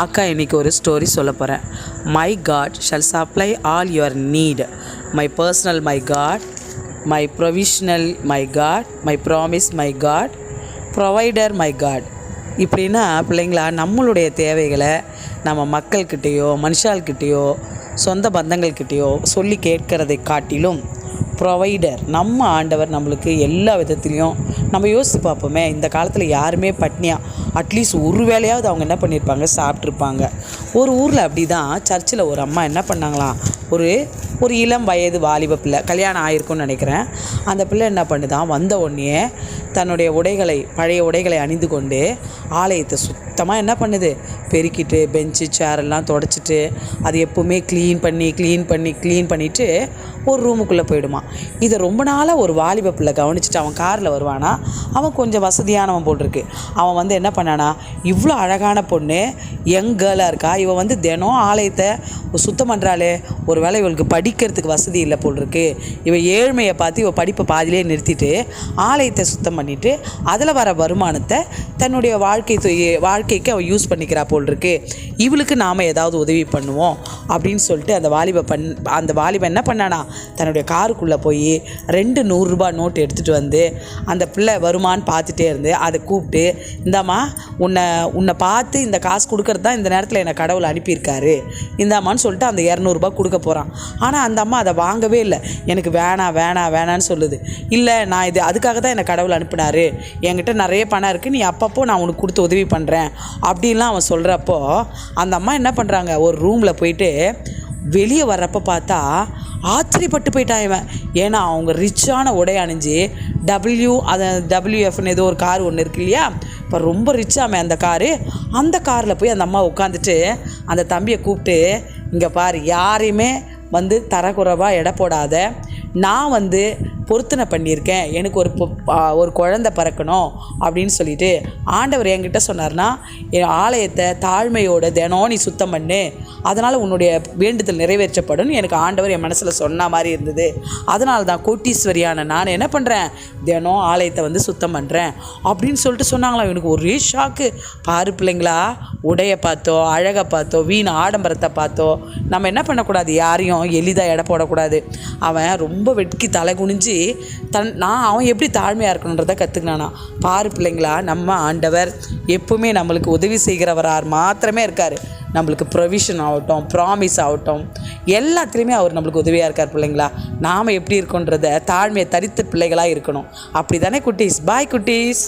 அக்கா இன்றைக்கி ஒரு ஸ்டோரி சொல்ல போகிறேன் my God shall supply all your need my personal my God my provisional my God my promise my God provider my God இப்படின்னா பிள்ளைங்களா நம்மளுடைய தேவைகளை நம்ம மக்கள்கிட்டேயோ மனுஷால்கிட்டேயோ சொந்த பந்தங்கள்கிட்டேயோ சொல்லி கேட்கறதை காட்டிலும் ப்ரொவைடர் நம்ம ஆண்டவர் நம்மளுக்கு எல்லா விதத்துலேயும் நம்ம யோசித்து பார்ப்போமே இந்த காலத்தில் யாருமே பட்னியா? அட்லீஸ்ட் ஒரு வேலையாவது அவங்க என்ன பண்ணியிருப்பாங்க சாப்பிட்ருப்பாங்க ஒரு ஊரில் அப்படி தான் சர்ச்சில் ஒரு அம்மா என்ன பண்ணாங்களாம்? ஒரு ஒரு இளம் வயது வாலிப பிள்ளை கல்யாணம் ஆயிருக்கும்னு நினைக்கிறேன். அந்த பிள்ளை என்ன பண்ணுதான்? வந்த உடனே தன்னுடைய உடைகளை பழைய உடைகளை அணிந்து கொண்டு ஆலயத்தை சுத்தமாக என்ன பண்ணுது? பெருக்கிட்டு பெஞ்சு சேரெல்லாம் தொடச்சிட்டு அது எப்போவுமே க்ளீன் பண்ணி க்ளீன் பண்ணி க்ளீன் பண்ணிவிட்டு ஒரு ரூமுக்குள்ளே போயிடுமா இதை ரொம்ப நாளாக ஒரு வாலிப பிள்ளை கவனிச்சுட்டு அவன் காரில் வருவானா? அவன் கொஞ்சம் வசதியானவன் போல் இருக்கு அவன் வந்து என்ன பண்ணானா இவ்வளோ அழகான பொண்ணு யங் கேர்ளாக இருக்கா? இவன் வந்து தினம் ஆலயத்தை சுத்தம் பண்ணுறாளே ஒரு வேளை இவளுக்கு படிக்கிறதுக்கு வசதி இல்லை போல் இருக்கு இவன் ஏழ்மையை பார்த்து இவள் படிப்பை பாதிலே நிறுத்திட்டு ஆலயத்தை சுத்தம் பண்ணிவிட்டு அதில் வர வருமானத்தை தன்னுடைய வாழ்க்கை வாழ்க்கைக்கு அவள் யூஸ் பண்ணிக்கிறா போல் இருக்கு இவளுக்கு நாம் ஏதாவது உதவி பண்ணுவோம் அப்படின்னு சொல்லிட்டு அந்த வாலிப பண் அந்த வாலிபன் என்ன பண்ணானா தன்னுடைய காருக்குள்ளே போய் ரெண்டு நூறுரூபா நோட்டு எடுத்துகிட்டு வந்து அந்த பிள்ளை வருமான்னு பார்த்துட்டே இருந்து அதை கூப்பிட்டு இந்தாம்மா உன்னை உன்னை பார்த்து இந்த காசு கொடுக்கறது தான் இந்த நேரத்தில் என்னை கடவுள் அனுப்பியிருக்காரு. இந்தாம்மான்னு சொல்லிட்டு அந்த இரநூறுபா கொடுக்க போகிறான் ஆனால் அந்த அம்மா அதை வாங்கவே இல்லை. எனக்கு வேணாம் வேணாம் வேணான்னு சொல்லுது. இல்லை நான் இது அதுக்காக தான் என்னை கடவுள் அனுப்பினாரு. என்கிட்ட நிறைய பணம் இருக்குது நீ அப்பப்போ நான் உனக்கு கொடுத்து உதவி பண்ணுறேன் அப்படின்லாம் அவன் சொல்கிறப்போ அந்த அம்மா என்ன பண்ணுறாங்க ஒரு ரூமில் போயிட்டு வெளியே வர்றப்ப பார்த்தா ஆச்சரியப்பட்டு போயிட்டான் இவன். ஏன்னா அவங்க ரிச்சான உடை அணிஞ்சு டபிள்யூ அதை டபிள்யூஎஃப்னு ஏதோ ஒரு கார் ஒன்று இருக்கு இல்லையா? இப்போ ரொம்ப ரிச்சாமே அந்த காரு அந்த காரில் போய் அந்த அம்மா உட்காந்துட்டு அந்த தம்பியை கூப்பிட்டு இங்கே பாரு யாரையுமே வந்து தரக்குறைவாக எடை போடாத. நான் வந்து பொருத்தனை பண்ணியிருக்கேன். எனக்கு ஒரு ஒரு குழந்தை பிறக்கணும் அப்படின்னு சொல்லிட்டு ஆண்டவர் என்கிட்ட சொன்னார்னா என் ஆலயத்தை தாழ்மையோட தினம் நீ சுத்தம் பண்ணு. அதனால் உன்னுடைய வேண்டுதல் நிறைவேற்றப்படும். எனக்கு ஆண்டவர் என் மனசில் சொன்ன மாதிரி இருந்தது. அதனால தான் கோட்டீஸ்வரியான நான் என்ன பண்ணுறேன் தினம் ஆலயத்தை வந்து சுத்தம் பண்ணுறேன் அப்படின்னு சொல்லிட்டு சொன்னாங்களாம். எனக்கு ஒரே ஷாக்கு பாரு பிள்ளைங்களா உடையை பார்த்தோ அழகை பார்த்தோ வீண் ஆடம்பரத்தை பார்த்தோ நம்ம என்ன பண்ணக்கூடாது? யாரையும் எளிதாக எடை போடக்கூடாது. அவன் ரொம்ப வெட்கி தலை குனிஞ்சு தன் நான் அவன் எப்படி தாழ்மையாக இருக்கணுன்றதை கற்றுக்கினானா பாரு பிள்ளைங்களா நம்ம ஆண்டவர் எப்பவுமே நம்மளுக்கு உதவி செய்கிறவரார் மாத்திரமே இருக்கார். நம்மளுக்கு ப்ரொவிஷன் ஆகட்டும் ப்ராமிஸ் ஆகட்டும். எல்லாத்துலேயுமே அவர் நம்மளுக்கு உதவியாக இருக்கார் பிள்ளைங்களா. நாம் எப்படி இருக்கோன்றத தாழ்மையை தரித்த பிள்ளைகளாக இருக்கணும். அப்படி தானே குட்டீஸ்? பாய் குட்டீஸ்.